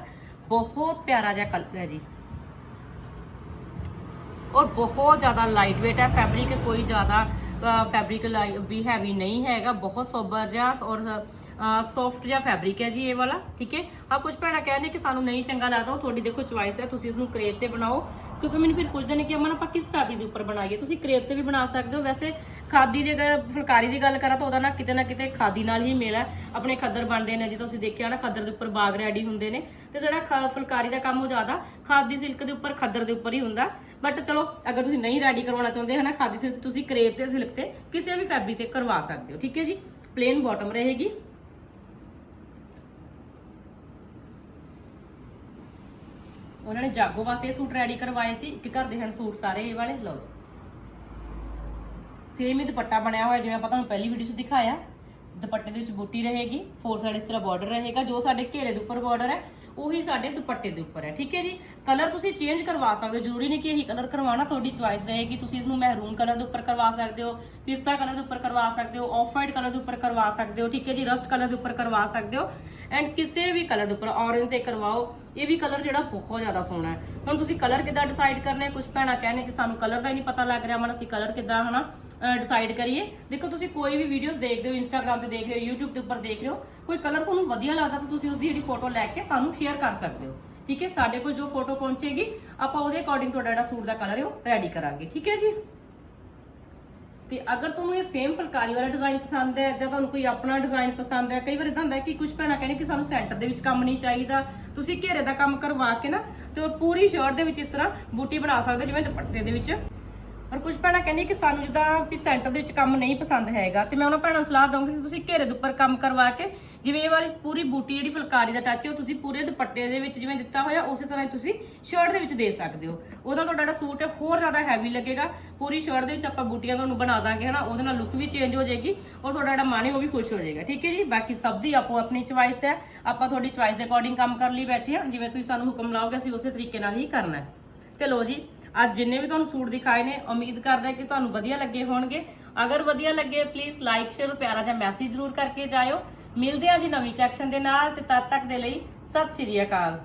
ਬਹੁਤ ਪਿਆਰਾ ਜਿਹਾ ਕਲਰ ਹੈ ਜੀ। ਔਰ ਬਹੁਤ ਜ਼ਿਆਦਾ ਲਾਈਟ weight ਹੈ ਫੈਬਰਿਕ ਕੋਈ ਜ਼ਿਆਦਾ ਫੈਬਰਿਕ ਵੀ ਹੈਵੀ ਨਹੀਂ ਹੈਗਾ, ਬਹੁਤ ਸੋਬਰ ਜਿਹਾ ਔਰ ਸੌਫਟ ਜਿਹਾ ਫੈਬਰਿਕ ਹੈ ਜੀ ਇਹ ਵਾਲਾ, ਠੀਕ ਹੈ? ਆ ਕੁਝ ਭੈਣਾਂ ਕਹਿੰਦੇ ਕਿ ਸਾਨੂੰ ਨਹੀਂ ਚੰਗਾ ਲੱਗਦਾ, ਉਹ ਤੁਹਾਡੀ ਦੇਖੋ ਚੁਆਇਸ ਹੈ, ਤੁਸੀਂ ਇਸ ਨੂੰ ਕਰੇਪ ਤੇ ਬਣਾਓ। ਕਿਉਂਕਿ ਮੈਨੂੰ ਫਿਰ ਪੁੱਛਦੇ ਨੇ ਕਿ ਅਮਨ, ਆਪਾਂ ਕਿਸ ਫੈਬਰਿਕ ਦੇ ਉੱਪਰ ਬਣਾਈਏ? ਤੁਸੀਂ ਕਰੇਪ ਤੇ ਵੀ ਬਣਾ ਸਕਦੇ ਹੋ। ਵੈਸੇ ਖਾਦੀ ਦੀ ਅਗਰ ਫੁਲਕਾਰੀ ਦੀ ਗੱਲ ਕਰਾਂ ਤਾਂ ਉਹਦਾ ਨਾ ਕਿਤੇ ਨਾ ਕਿਤੇ ਖਾਦੀ ਨਾਲ ਹੀ ਮੇਲ ਹੈ। ਆਪਣੇ ਖੱਦਰ ਬਣਦੇ ਨੇ ਜਦੋਂ ਤੁਸੀਂ ਦੇਖਿਆ ਨਾ, ਖੱਦਰ ਦੇ ਉੱਪਰ ਬਾਗ ਰੈਡੀ ਹੁੰਦੇ ਨੇ। ਤੇ ਜਿਹੜਾ ਖ- ਫੁਲਕਾਰੀ ਦਾ ਕੰਮ ਉਹ ਜ਼ਿਆਦਾ ਖਾਦੀ ਸਿਲਕ ਦੇ ਉੱਪਰ, ਖੱਦਰ ਦੇ ਉੱਪਰ ਹੀ ਹੁੰਦਾ। ਬਟ ਚਲੋ, ਅਗਰ ਤੁਸੀਂ ਨਹੀਂ ਰੈਡੀ ਕਰਵਾਉਣਾ ਚਾਹੁੰਦੇ ਹਨਾ ਖਾਦੀ ਸਿਲਕ ਤੁਸੀਂ ਕਰੇਪ ਤੇ ਸਿਲਕ ਤੇ ਕਿਸੇ ਵੀ ਫੈਬਰਿਕ ਤੇ ਕਰਵਾ ਸਕਦੇ ਹੋ, ਠੀਕ ਹੈ ਜੀ? ਪਲੇਨ ਬਾਟਮ ਰਹੇਗੀ। ਉਹਨਾਂ ਨੇ ਜਾਗੋ ਵਾਸਤੇ ਸੂਟ ਰੈਡੀ ਕਰਵਾਏ ਸੀ, ਇੱਕ ਘਰ ਦੇ ਹਨ ਸੂਟ ਸਾਰੇ ਇਹ ਵਾਲੇ, ਲਓ ਜੀ। ਸੇਮ ਹੀ ਦੁਪੱਟਾ ਬਣਿਆ ਹੋਇਆ, ਜਿਵੇਂ ਆਪਾਂ ਤੁਹਾਨੂੰ ਪਹਿਲੀ ਵੀਡੀਓ 'ਚ ਦਿਖਾਇਆ। ਦੁਪੱਟੇ ਦੇ ਵਿੱਚ ਬੂਟੀ ਰਹੇਗੀ ਫੋਰ ਸਾਈਡ ਇਸ ਤਰ੍ਹਾਂ ਬਾਰਡਰ ਰਹੇਗਾ, ਜੋ ਸਾਡੇ ਘੇਰੇ ਦੇ ਉੱਪਰ ਬਾਰਡਰ ਹੈ, ਉਹੀ ਸਾਡੇ ਦੁਪੱਟੇ ਦੇ ਉੱਪਰ ਹੈ, ਠੀਕ ਹੈ ਜੀ? ਕਲਰ ਤੁਸੀਂ ਚੇਂਜ ਕਰਵਾ ਸਕਦੇ ਹੋ, ਜ਼ਰੂਰੀ ਨਹੀਂ ਕਿ ਇਹੀ ਕਲਰ ਕਰਵਾਉਣਾ, ਤੁਹਾਡੀ ਚੁਆਇਸ ਰਹੇਗੀ, ਤੁਸੀਂ ਇਸ ਨੂੰ ਮਹਿਰੂਨ ਕਲਰ ਦੇ ਉੱਪਰ ਕਰਵਾ ਸਕਦੇ ਹੋ, ਪਿਸਤਾ ਕਲਰ ਦੇ ਉੱਪਰ ਕਰਵਾ ਸਕਦੇ ਹੋ ਆਫ ਵਾਈਟ ਕਲਰ ਦੇ ਉੱਪਰ ਕਰਵਾ ਸਕਦੇ ਹੋ, ਠੀਕ ਹੈ ਜੀ? ਰਸਟ ਕਲਰ ਦੇ ਉੱਪਰ ਕਰਵਾ ਸਕਦੇ ਹੋ ਐਂਡ ਕਿਸੇ ਵੀ ਕਲਰ ਦੇ ਉੱਪਰ ਔਰੇਂਜ ਦੇ ਕਰਵਾਓ ਇਹ ਵੀ ਕਲਰ ਜਿਹੜਾ ਬਹੁਤ ਜ਼ਿਆਦਾ ਸੋਹਣਾ ਹੈ। ਹੁਣ ਤੁਸੀਂ ਕਲਰ ਕਿੱਦਾਂ ਡਿਸਾਈਡ ਕਰਨੇ ਆ? ਕੁਝ ਭੈਣਾਂ ਕਹਿੰਦੇ ਕਿ ਸਾਨੂੰ ਕਲਰ ਦਾ ਹੀ ਨਹੀਂ ਪਤਾ ਲੱਗ ਰਿਹਾ। ਮਨ, ਅਸੀਂ ਕਲਰ ਕਿੱਦਾਂ ਹਨਾ ਡਿਸਾਈਡ ਕਰੀਏ। ਦੇਖੋ, ਤੁਸੀਂ ਕੋਈ ਵੀ ਵੀਡੀਓਜ਼ ਦੇਖਦੇ ਹੋ ਇੰਸਟਾਗ੍ਰam ਤੇ ਦੇਖ ਰਹੇ ਹੋ, YouTube ਦੇ ਉੱਪਰ ਦੇਖ ਰਹੇ ਹੋ, ਕੋਈ ਕਲਰ ਤੁਹਾਨੂੰ ਵਧੀਆ ਲੱਗਦਾ ਤਾਂ ਤੁਸੀਂ ਉਹਦੀ ਜਿਹੜੀ ਫੋਟੋ ਲੈ ਕੇ ਸਾਨੂੰ ਸ਼ੇਅਰ ਕਰ ਸਕਦੇ ਹੋ। ਠੀਕ ਹੈ? ਸਾਡੇ ਕੋਲ ਜੋ ਫੋਟੋ ਪਹੁੰਚੇਗੀ, ਆਪਾਂ ਉਹਦੇ ਅਕੋਰਡਿੰਗ ਤੁਹਾਡਾ ਜਿਹੜਾ ਸੂਟ ਦਾ ਕਲਰ ਹੈ, ਉਹ ਰੈਡੀ ਕਰਾਂਗੇ। ਠੀਕ ਹੈ ਜੀ? ਤੇ ਅਗਰ ਤੁਹਾਨੂੰ ਇਹ ਸੇਮ ਫੁਲਕਾਰੀ ਵਾਲਾ ਡਿਜ਼ਾਈਨ ਪਸੰਦ ਹੈ ਜਾਂ ਤੁਹਾਨੂੰ ਕੋਈ ਆਪਣਾ ਡਿਜ਼ਾਈਨ ਪਸੰਦ ਹੈ, ਕਈ ਵਾਰ ਇਦਾਂ ਹੁੰਦਾ ਕਿ ਕੁਝ ਭੈਣਾਂ ਕਹਿੰਦੇ ਕਿ ਸਾਨੂੰ ਸੈਂਟਰ ਦੇ ਵਿੱਚ ਕੰਮ ਨਹੀਂ ਚਾਹੀਦਾ, ਤੁਸੀਂ ਘੇਰੇ ਦਾ ਕੰਮ ਕਰਵਾ ਕੇ ਨਾ ਤੇ ਉਹ ਪੂਰੀ ਸ਼ਰਟ ਦੇ ਵਿੱਚ ਇਸ ਤਰ੍ਹਾਂ ਬੂਟੀ ਬਣਾ ਸਕਦੇ ਜਿਵੇਂ ਦੁਪੱਟੇ ਦੇ ਵਿੱਚ। ਔਰ ਕੁਝ ਭੈਣਾਂ ਕਹਿੰਦੀਆਂ ਕਿ ਸਾਨੂੰ ਜਿੱਦਾਂ ਵੀ ਸੈਂਟਰ ਦੇ ਵਿੱਚ ਕੰਮ ਨਹੀਂ ਪਸੰਦ ਹੈਗਾ, ਤੇ ਮੈਂ ਉਹਨਾਂ ਭੈਣਾਂ ਨੂੰ ਸਲਾਹ ਦਊਂਗੀ ਕਿ ਤੁਸੀਂ ਘੇਰੇ ਦੇ ਉੱਪਰ ਕੰਮ ਕਰਵਾ ਕੇ ਜਿਵੇਂ ਇਹ ਵਾਲੀ ਪੂਰੀ ਬੂਟੀ ਜਿਹੜੀ ਫੁਲਕਾਰੀ ਦਾ ਟੱਚ ਹੈ, ਉਹ ਤੁਸੀਂ ਪੂਰੇ ਦੁਪੱਟੇ ਦੇ ਵਿੱਚ ਜਿਵੇਂ ਦਿੱਤਾ ਹੋਇਆ, ਉਸੇ ਤਰ੍ਹਾਂ ਹੀ ਤੁਸੀਂ ਸ਼ਰਟ ਦੇ ਵਿੱਚ ਦੇ ਸਕਦੇ ਹੋ। ਉਹਦਾ ਤੁਹਾਡਾ ਜਿਹੜਾ ਸੂਟ ਹੈ, ਹੋਰ ਜ਼ਿਆਦਾ ਹੈਵੀ ਲੱਗੇਗਾ। ਪੂਰੀ ਸ਼ਰਟ ਦੇ ਵਿੱਚ ਆਪਾਂ ਬੂਟੀਆਂ ਤੁਹਾਨੂੰ ਬਣਾ ਦਾਂਗੇ, ਹਨਾ? ਉਹਦੇ ਨਾਲ ਲੁੱਕ ਵੀ ਚੇਂਜ ਹੋ ਜਾਏਗੀ ਔਰ ਤੁਹਾਡਾ ਜਿਹੜਾ ਮਨ ਹੈ, ਉਹ ਵੀ ਖੁਸ਼ ਹੋ ਜਾਏਗਾ। ਠੀਕ ਹੈ ਜੀ? ਬਾਕੀ ਸਭ ਦੀ ਆਪੋ ਆਪਣੀ ਚੁਆਇਸ ਹੈ। ਆਪਾਂ ਤੁਹਾਡੀ ਚੁਆਇਸ ਦੇ ਅਕੋਰਡਿੰਗ ਕੰਮ ਕਰਨ ਲਈ ਬੈਠੇ ਹਾਂ। ਜਿਵੇਂ ਤੁਸੀਂ ਸਾਨੂੰ ਹੁਕਮ ਲਾਓਗੇ, ਅਸੀਂ ਉਸੇ ਤਰੀਕੇ ਨਾਲ ਹੀ ਕਰਨਾ ਹੈ। ਤੇ ਲੋ ਜੀ, ਅੱਜ ਜਿੰਨੇ ਵੀ ਤੁਹਾਨੂੰ ਸੂਟ ਦਿਖਾਏ ਨੇ, ਉਮੀਦ ਕਰਦਾ ਕਿ ਤੁਹਾਨੂੰ ਵਧੀਆ ਲੱਗੇ ਹੋਣਗੇ। ਅਗਰ ਵਧੀਆ ਲੱਗੇ ਪਲੀਜ਼ ਲਾਈਕ ਸ਼ੇਅਰ ਪਿਆਰਾ ਜਿਹਾ ਮੈਸੇਜ ਜ਼ਰੂਰ ਕਰਕੇ ਜਾਇਓ। ਮਿਲਦੇ ਹਾਂ ਜੀ ਨਵੀਂ ਕੈਕਸ਼ਨ ਦੇ ਨਾਲ, ਤੇ ਤਦ ਤੱਕ ਦੇ ਲਈ ਸਤਿ ਸ਼੍ਰੀ ਅਕਾਲ।